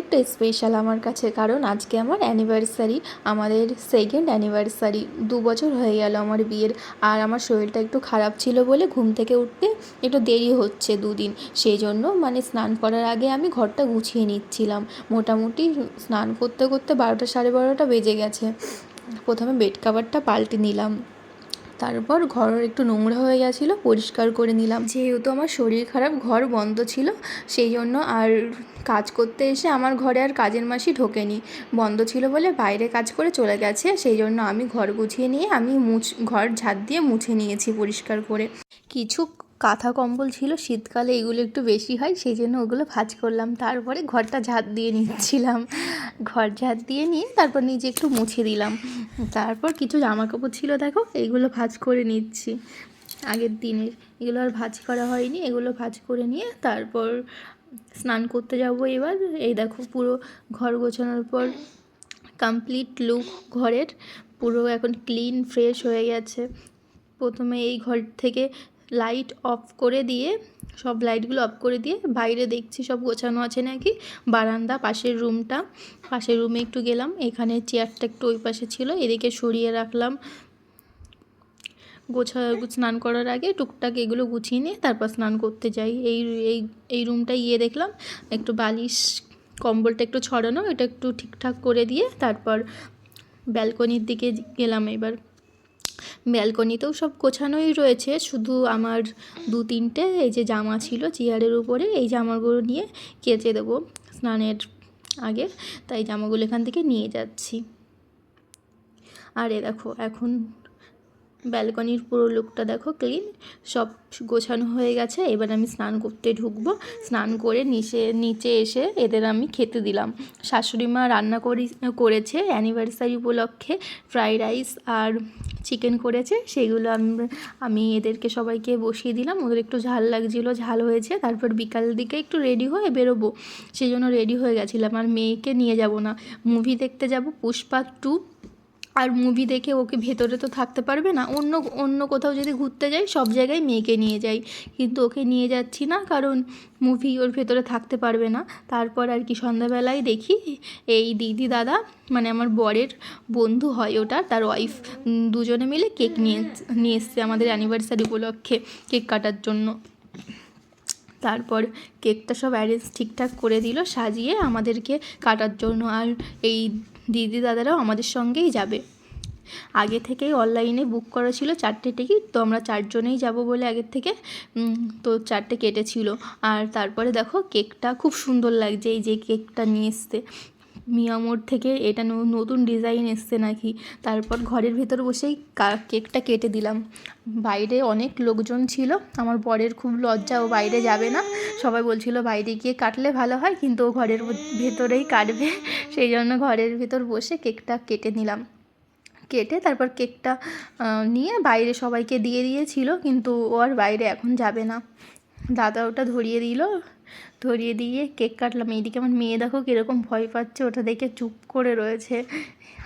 একটু স্পেশাল আমার কাছে। কারণ আজকে আমার অ্যানিভার্সারি আমাদের সেকেন্ড অ্যানিভার্সারি দু বছর হয়ে গেল আমার বিয়ের। আর আমার শরীরটা একটু খারাপ ছিল বলে ঘুম থেকে উঠতে একটু দেরি হচ্ছে দুদিন। সেই জন্য মানে স্নান করার আগে আমি ঘরটা গুছিয়ে নিচ্ছিলাম। মোটামুটি স্নান করতে করতে বারোটা সাড়ে বারোটা বেজে গেছে। প্রথমে বেড কাভারটা পাল্টে নিলাম। তারপর ঘর একটু নোংরা হয়ে গেছিল, পরিষ্কার করে নিলাম। যেহেতু আমার শরীর খারাপ, ঘর বন্ধ ছিল, সেই জন্য আর কাজ করতে এসে আমার ঘরে আর কাজের মাসি ঢোকেনি। বন্ধ ছিল বলে বাইরে কাজ করে চলে গেছে, সেই জন্য আমি ঘর গুছিয়ে নিয়ে আমি মুছ, ঘর ঝাঁট দিয়ে মুছে নিয়েছি পরিষ্কার করে। কিছু কাঁথা কম্বল ছিল, শীতকালে এগুলো একটু বেশি হয় সেই জন্য ওগুলো ভাজ করলাম। তারপরে ঘরটা ঝাড় দিয়ে নিচ্ছিলাম। ঘর ঝাড় দিয়ে নিয়ে তারপর নিজে একটু মুছে দিলাম। তারপর কিছু জামা কাপড় ছিল, দেখো এইগুলো ভাঁজ করে নিচ্ছি। আগের দিনের, এগুলো আর ভাঁজ করা হয়নি, এগুলো ভাজ করে নিয়ে তারপর স্নান করতে যাব এবার। এই দেখো, পুরো ঘর গোছানোর পর কমপ্লিট লুক ঘরের, পুরো এখন ক্লিন ফ্রেশ হয়ে গেছে। প্রথমে এই ঘর থেকে লাইট অফ করে দিয়ে, সব লাইটগুলো অফ করে দিয়ে বাইরে দেখছি সব গোছানো আছে নাকি? বারান্দা, পাশের রুমটা পাশের রুমে একটু গেলাম। এখানে চেয়ারটা একটু ওই পাশে ছিল। এদিকে সরিয়ে রাখলাম। গোছা, স্নান করার আগে টুকটাক এগুলো গুছিয়ে নিয়ে তারপর স্নান করতে যাই। এই এই এই রুমটা গিয়ে দেখলাম। একটু বালিশ, কম্বলটা একটু ছড়ানো এটা একটু ঠিকঠাক করে দিয়ে তারপর ব্যালকনির দিকে গেলাম এবার। ব্যালকনিতেও সব গোছানোই রয়েছে। শুধু আমার দু তিনটে, এই যে জামা ছিল চেয়ারের উপরে, এই জামাগুলো নিয়ে কেচে দেবো স্নানের আগে। তাই জামাগুলো এখান থেকে নিয়ে যাচ্ছি। আর এ দেখো, এখন ব্যালকনির পুরো লুকটা দেখো ক্লিন। সব গোছানো হয়ে গেছে, এবার আমি স্নান করতে ঢুকবো। স্নান করে নিচে নিচে এসে এদের আমি খেতে দিলাম। শাশুড়ি মা রান্না করি, করেছে অ্যানিভার্সারি উপলক্ষে ফ্রাইড রাইস আর চিকেন করেছে, সেগুলো আমি এদেরকে সবাইকে বসিয়ে দিলাম। ওদের একটু ঝাল লাগছিল, ঝাল হয়েছে। তারপর বিকাল দিকে একটু রেডি হয়ে বেরোবো। সেই জন্য রেডি হয়ে গেছিলাম। আর মেয়েকে নিয়ে যাব না। মুভি দেখতে যাব পুষ্পা টু আর মুভি দেখে ওকে ভেতরে তো থাকতে পারবে না। অন্য অন্য কোথাও যদি ঘুরতে যাই, সব জায়গায় মেয়েকে নিয়ে যাই। কিন্তু ওকে নিয়ে যাচ্ছি না কারণ মুভি ওর ভেতরে থাকতে পারবে না। তারপর আর কি সন্ধ্যাবেলায় দেখি, এই দিদি দাদা মানে আমার বরের বন্ধু হয় ওটা, তার ওয়াইফ দুজনে মিলে কেক নিয়ে নিয়ে এসছে আমাদের অ্যানিভার্সারি উপলক্ষে কেক কাটার জন্য। তারপর কেকটা সব অ্যারেঞ্জ ঠিকঠাক করে দিল, সাজিয়ে আমাদেরকে কাটার জন্য। আর এই দিদি দাদারাও আমাদের সঙ্গেই যাবে। আগে থেকেই অনলাইনে বুক করা ছিল চারটে টিকিট তো আমরা চারজনেই যাব বলে আগের থেকে তো চারটে কেটেছিল। আর তারপরে দেখো কেকটা খুব সুন্দর লাগছে, এই যে কেকটা নিয়ে এসছে। মিয়ামোর থেকে এটা নতুন ডিজাইন এসছে নাকি? তারপর ঘরের ভেতর বসেই কেকটা কেটে দিলাম। বাইরে অনেক লোকজন ছিল। আমার বরের খুব লজ্জা, ও বাইরে যাবে না। সবাই বলছিল, বাইরে গিয়ে কাটলে ভালো হয়, কিন্তু ও ঘরের ভেতরেই কাটবে। সেই জন্য ঘরের ভেতর বসে কেকটা কেটে নিলাম। কেটে তারপর কেকটা নিয়ে বাইরে সবাইকে দিয়ে দিয়েছিল, কিন্তু ও আর বাইরে এখন যাবে না। দাদা ওটা ধরিয়ে দিল। ধরিয়ে দিয়ে কেক কাটলাম। এইদিকে আমার মেয়ে দেখো কীরকম ভয় পাচ্ছে ওটা দেখে চুপ করে রয়েছে।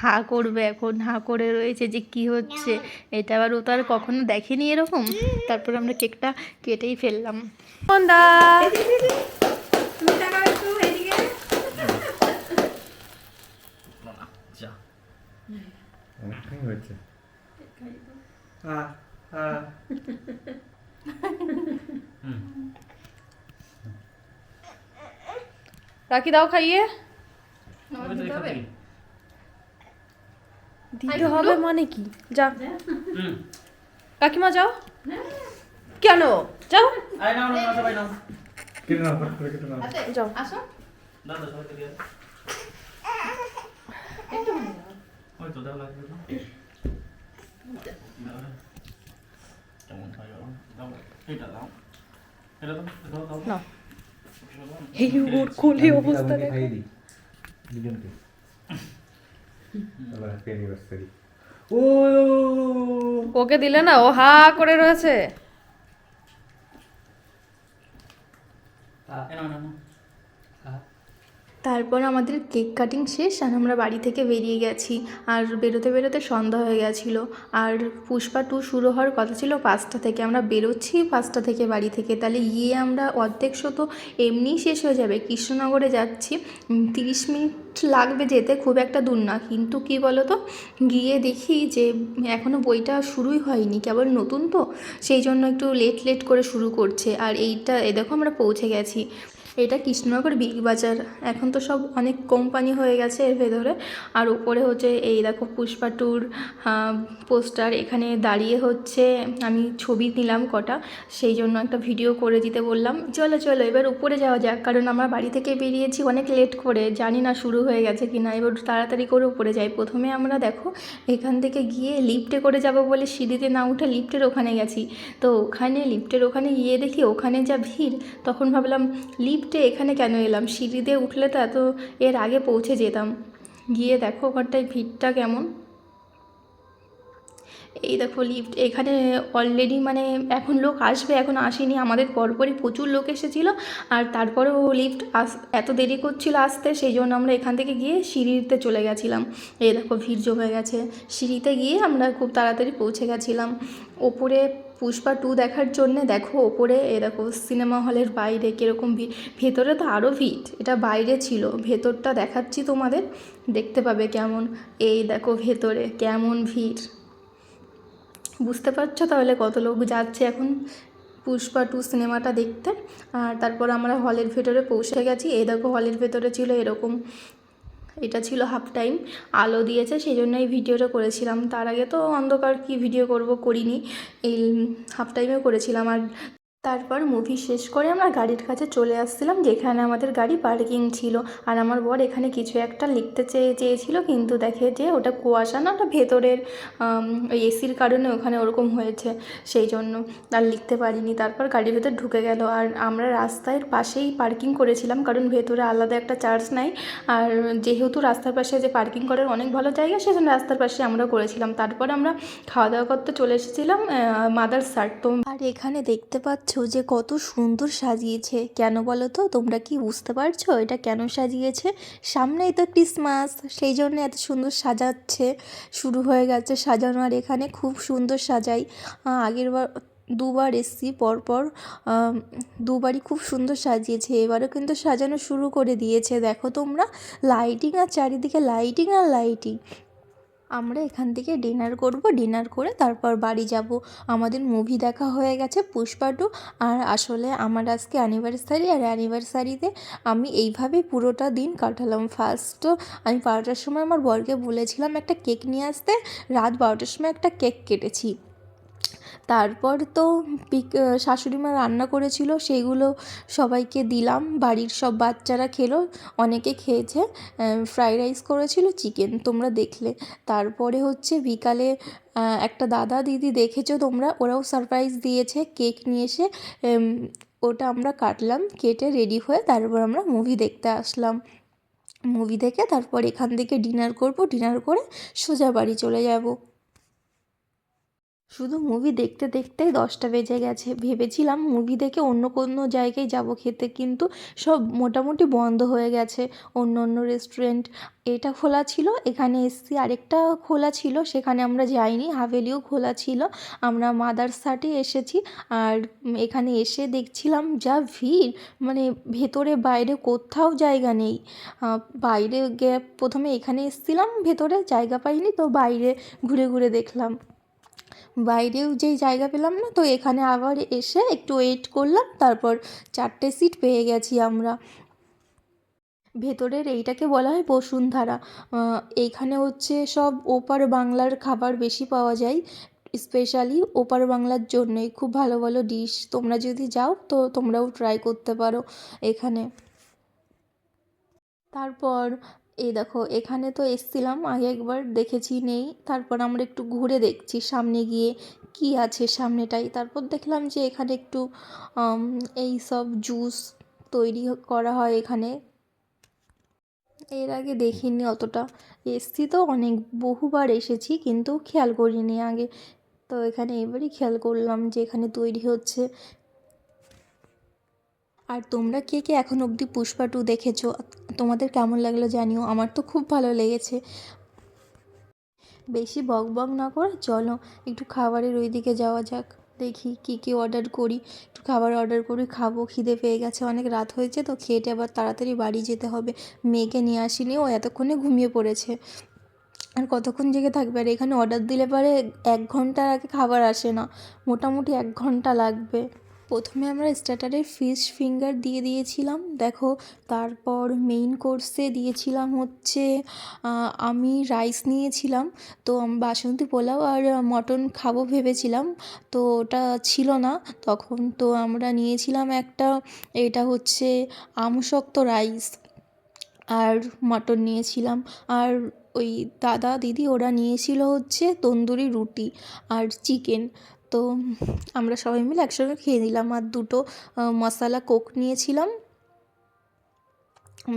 হা করবে এখন হা করে রয়েছে যে কি হচ্ছে। এটা আবার ও তো আর কখনো দেখেনি এরকম। তারপর আমরা কেকটা কেটেই ফেললাম। সন্ধ্যা যা অনেকটাই হয়েছে আহ, আহ। রাখি দাও খাইয়ে। দিতে হবে মানে কি? যা। কাকিমা যাও। কেন? যাও। যাও। হয় এটা দাও এটা দাও দাও। দাও। এই ওর কোলে অবস্থা আমি দেখো। দুজনকে হ্যাপি অ্যানিভার্সারি ও ওকে দিলে না ও হা করে রয়েছে না না। তারপর আমাদের কেক কাটিং শেষ আর আমরা বাড়ি থেকে বেরিয়ে গেছি। আর বেরোতে বেরোতে সন্ধ্যা হয়ে গেছিল। আর পুষ্পা টু শুরু হওয়ার কথা ছিল পাঁচটা থেকে। আমরা বেরোচ্ছি পাঁচটা থেকে বাড়ি থেকে। তাহলে গিয়ে আমরা অর্ধেক শত এমনিই শেষ হয়ে যাবে। কৃষ্ণনগরে যাচ্ছি। তিরিশ মিনিট লাগবে যেতে, খুব একটা দূর না। কিন্তু কি বলো তো গিয়ে দেখি যে এখনও বইটা শুরুই হয়নি। কেবল নতুন তো। সেই জন্য একটু লেট লেট করে শুরু করছে। আর এইটা, এ দেখো আমরা পৌঁছে গেছি। এটা কৃষ্ণনগর বিগ বাজার। এখন তো সব অনেক কোম্পানি হয়ে গেছে এর ভেতরে। আর উপরে হচ্ছে এই দেখো পুষ্পা টুর পোস্টার এখানে দাঁড়িয়ে হচ্ছে, আমি ছবি নিলাম কটা, সেই জন্য একটা ভিডিও করে দিতে বললাম। চলো চলো, এবার উপরে যাওয়া যাক, কারণ আমরা বাড়ি থেকে বেরিয়েছি অনেক লেট করে, জানি না শুরু হয়ে গেছে কি না এবার তাড়াতাড়ি করে উপরে যাই। প্রথমে আমরা দেখো, এখান থেকে গিয়ে লিফটে করে যাব বলে সিঁড়িতে না উঠে লিফটের ওখানে গেছি। তো ওখানে লিফটের ওখানে গিয়ে দেখি ওখানে যা ভিড়, তখন ভাবলাম লিফটে এখানে কেন এলাম? সিঁড়িতে উঠলে তো এত এর আগে পৌঁছে যেতাম। গিয়ে দেখো ওখানটায় ভিড়টা কেমন। এই দেখো লিফট এখানে অলরেডি মানে এখন লোক আসবে, এখন আসেনি। আমাদের পরপরই প্রচুর লোক এসেছিল আর তারপরেও লিফট আস, এত দেরি করছিল আসতে, সেই জন্য আমরা এখান থেকে গিয়ে সিঁড়িতে চলে গেছিলাম। এই দেখো ভিড় জমে গেছে। সিঁড়িতে গিয়ে আমরা খুব তাড়াতাড়ি পৌঁছে গেছিলাম। ওপরে পুষ্পা টু দেখার জন্যে দেখো ওপরে এ দেখো সিনেমা হলের বাইরে কীরকম ভিড় ভেতরে তো আরও ভিড়। এটা বাইরে ছিল। ভেতরটা দেখাচ্ছি তোমাদের। দেখতে পাবে কেমন। এই দেখো ভেতরে কেমন ভিড়। বুঝতে পারছ তাহলে কত লোক যাচ্ছে এখন? পুষ্পা টু সিনেমাটা দেখতে। আর তারপর আমরা হলের ভেতরে পৌঁছে গেছি। এই দেখো হলের ভেতরে ছিল এরকম এটা ছিল হাফ টাইম আলো দিয়েছে সেই জন্য এই ভিডিওটা করেছিলাম। তার আগে তো অন্ধকার কি ভিডিও করব করিনি। এই হাফ টাইমে করেছিলাম। আর তারপর মুভি শেষ করে আমরা গাড়ির কাছে চলে আসছিলাম, যেখানে আমাদের গাড়ি পার্কিং ছিল। আর আমার বর এখানে কিছু একটা লিখতে চেয়ে, চেয়েছিল, কিন্তু দেখে যে ওটা কুয়াশা না, ওটা ভেতরের ওই এসির কারণে ওখানে ওরকম হয়েছে, সেই জন্য আর লিখতে পারিনি। তারপর গাড়ির ভেতর ঢুকে গেল। আর আমরা রাস্তার পাশেই পার্কিং করেছিলাম, কারণ ভেতরে আলাদা একটা চার্জ নাই। আর যেহেতু রাস্তার পাশে যে পার্কিং করার অনেক ভালো জায়গা, সেজন্য রাস্তার পাশে আমরা করেছিলাম। তারপর আমরা খাওয়া দাওয়া করতে চলে এসেছিলাম মাদার সার্ট তো আর এখানে দেখতে পাচ্ছ যে কত সুন্দর সাজিয়েছে? কেন বলো তো? তোমরা কি বুঝতে পারছ এটা কেন সাজিয়েছে? সামনেই তো ক্রিসমাস সেই জন্য এত সুন্দর সাজাচ্ছে। শুরু হয়ে গেছে সাজানো আর এখানে খুব সুন্দর সাজাই। আগের বার, দুবার এসছি, পরপর দুবারই খুব সুন্দর সাজিয়েছে। এবারও কিন্তু সাজানো শুরু করে দিয়েছে। দেখো তোমরা লাইটিং আর চারিদিকে লাইটিং আর লাইটিং আমরা এখান থেকে ডিনার করব, ডিনার করে তারপর বাড়ি যাব। আমাদের মুভি দেখা হয়ে গেছে, পুষ্পা টু। আর আসলে আমার আজকে অ্যানিভার্সারি আর অ্যানিভার্সারিতে আমি এইভাবেই পুরোটা দিন কাটালাম। ফার্স্ট আমি বারোটার সময় আমার বরকে বলেছিলাম, একটা কেক নিয়ে আসতে। রাত বারোটার সময় একটা কেক কেটেছি। তারপর তো শাশুড়ি মা রান্না করেছিল সেইগুলো সবাইকে দিলাম। বাড়ির সব বাচ্চারা খেলো, অনেকে খেয়েছে ফ্রাইড রাইস করেছিল, চিকেন তোমরা দেখলে। তারপরে হচ্ছে বিকালে একটা দাদা দিদি দেখেছ তোমরা? ওরাও সারপ্রাইজ দিয়েছে কেক নিয়ে এসে ওটা আমরা কাটলাম, কেটে রেডি হয়ে তারপর আমরা মুভি দেখতে আসলাম। মুভি দেখে তারপর এখান থেকে ডিনার করব ডিনার করে সোজা বাড়ি চলে যাব। শুধু মুভি দেখতে দেখতেই দশটা বেজে গেছে। ভেবেছিলাম মুভি দেখে অন্য কোনো জায়গায় যাব খেতে, কিন্তু সব মোটামুটি বন্ধ হয়ে গেছে। অন্য অন্য রেস্টুরেন্ট এটা খোলা ছিল, এখানে এসছি। আরেকটা খোলা ছিল, সেখানে আমরা যাইনি। হাভেলিও খোলা ছিল। আমরা মাদারসাটে এসেছি। আর এখানে এসে দেখছিলাম যা ভিড় মানে ভেতরে বাইরে কোথাও জায়গা নেই। বাইরে গিয়ে প্রথমে এখানে এসছিলাম, ভেতরে জায়গা পাইনি, তো বাইরে ঘুরে ঘুরে দেখলাম। বাইরেও যেই জায়গা পেলাম না, তো এখানে আবার এসে একটু ওয়েট করলাম, তারপর চারটে সিট পেয়ে গেছি আমরা। ভেতরের এইটাকে বলা হয় বসুন্ধারা। এইখানে হচ্ছে সব ওপার বাংলার খাবার বেশি পাওয়া যায় স্পেশালি ওপার বাংলার জন্যই খুব ভালো ভালো ডিশ তোমরা যদি যাও, তো তোমরাও ট্রাই করতে পারো এখানে। তারপর এই দেখো, এখানে তো এসছিলাম, আগে একবার দেখেছি নেই। তারপর আমরা একটু ঘুরে দেখছি, সামনে গিয়ে কি আছে সামনেটাই। তারপর দেখলাম যে এখানে একটু এই সব জুস তৈরি করা হয় এখানে। এর আগে দেখিনি অতটা। এসছি তো অনেক, বহুবার এসেছি, কিন্তু খেয়াল করিনি আগে। তো এখানে এবারই খেয়াল করলাম যে এখানে তৈরি হচ্ছে আর তোমরা কে কে এখন অবধি পুষ্পা টু দেখেছ? তোমাদের কেমন লাগল জানিও? আমার তো খুব ভালো লেগেছে। বেশি বক বক না করে চলো, একটু খাবারের ওই দিকে যাওয়া যাক। দেখি কী কী অর্ডার করি। একটু খাবার অর্ডার করি খাব, খিদে পেয়ে গেছে, অনেক রাত হয়েছে তো খেয়েটে আবার তাড়াতাড়ি বাড়ি যেতে হবে। মেয়েকে নিয়ে আসিনি, ও এতক্ষণে ঘুমিয়ে পড়েছে। আর কতক্ষণ জেগে থাকবে? আর এখানে অর্ডার দিলে পারে এক ঘণ্টার আগে খাবার আসে না। মোটামুটি এক ঘণ্টা লাগবে। প্রথমে আমরা স্টার্টারে ফিশ ফিঙ্গার দিয়ে দিয়েছিলাম। দেখো, তারপর মেইন কোর্সে দিয়েছিলাম হচ্ছে আমি রাইস নিয়েছিলাম। তো বাসন্তী পোলাও আর মটন খাব ভেবেছিলাম। তো ওটা ছিল না। তখন তো আমরা নিয়েছিলাম একটা, এটা হচ্ছে আমশক্ত রাইস আর মটন নিয়েছিলাম। আর ওই দাদা, দিদি ওরা নিয়েছিল হচ্ছে তন্দুরি রুটি আর চিকেন তো আমরা সবাই মিলে একসঙ্গে খেয়ে নিলাম আর দুটো মশলা কোক নিয়েছিলাম।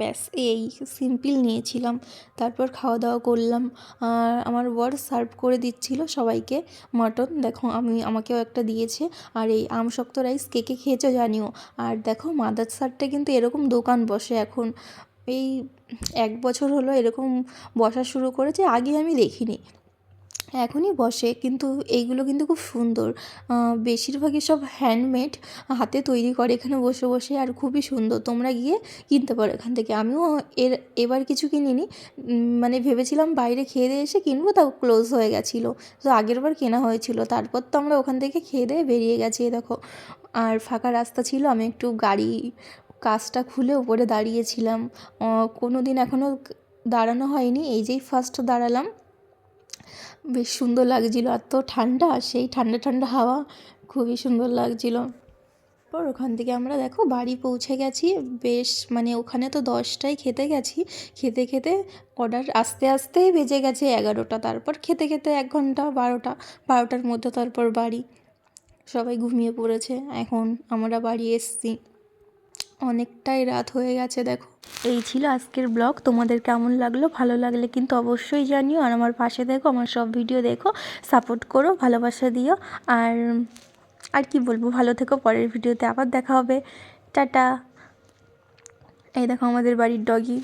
ব্যাস, এই সিম্পল নিয়েছিলাম। তারপর খাওয়া দাওয়া করলাম। আর আমার বর সার্ভ করে দিচ্ছিল সবাইকে মটন। দেখো, আমি, আমাকেও একটা দিয়েছে। আর এই আমশক্ত রাইস কে কে খেয়েছো জানিও। আর দেখো, মাদার সারটা কিন্তু এরকম দোকান বসে এখন। এই এক বছর হলো এরকম বসা শুরু করেছে, আগে আমি দেখিনি। এখনই বসে, কিন্তু এইগুলো কিন্তু খুব সুন্দর। বেশিরভাগই সব হ্যান্ডমেড হাতে তৈরি করে এখানে বসে বসে, আর খুবই সুন্দর। তোমরা গিয়ে কিনতে পারো এখান থেকে। আমিও এর, এবার কিছু কিনিনি। মানে ভেবেছিলাম বাইরে খেয়ে দিয়ে এসে কিনবো, তাও ক্লোজ হয়ে গেছিল। তো আগের বার কেনা হয়েছিল। তারপর তো আমরা ওখান থেকে খেয়ে দিয়ে বেরিয়ে গেছি দেখো। আর ফাঁকা রাস্তা ছিল, আমি একটু গাড়ি কাজটা খুলে উপরে দাঁড়িয়েছিলাম। কোনো দিন এখনও দাঁড়ানো হয়নি। এই যেই ফার্স্ট দাঁড়ালাম বেশ সুন্দর লাগছিল। আর তো ঠান্ডা, সেই ঠান্ডা ঠান্ডা হাওয়া খুবই সুন্দর লাগছিল। পর ওখান থেকে আমরা দেখো বাড়ি পৌঁছে গেছি। বেশ মানে ওখানে তো দশটায় খেতে গেছি। খেতে খেতে অর্ডার আস্তে আস্তেই বেজে গেছে এগারোটা। তারপর খেতে খেতে এক ঘণ্টা, বারোটা, বারোটার মধ্যে তারপর বাড়ি। সবাই ঘুমিয়ে পড়েছে। এখন আমরা বাড়ি এসছি। অনেকটাই রাত হয়ে গেছে, দেখো। এই ছিল আজকের ব্লগ। তোমাদের কেমন লাগল? ভালো লাগলে কিন্তু অবশ্যই জানিও। আর আমার পাশে দেখো, আমার সব ভিডিও দেখো। সাপোর্ট করো, ভালোবাসা দিও। আর আর কি বলব? ভালো থেকো, পরের ভিডিওতে আবার দেখা হবে। টাটা। এই দেখো আমাদের বাড়ির ডগি।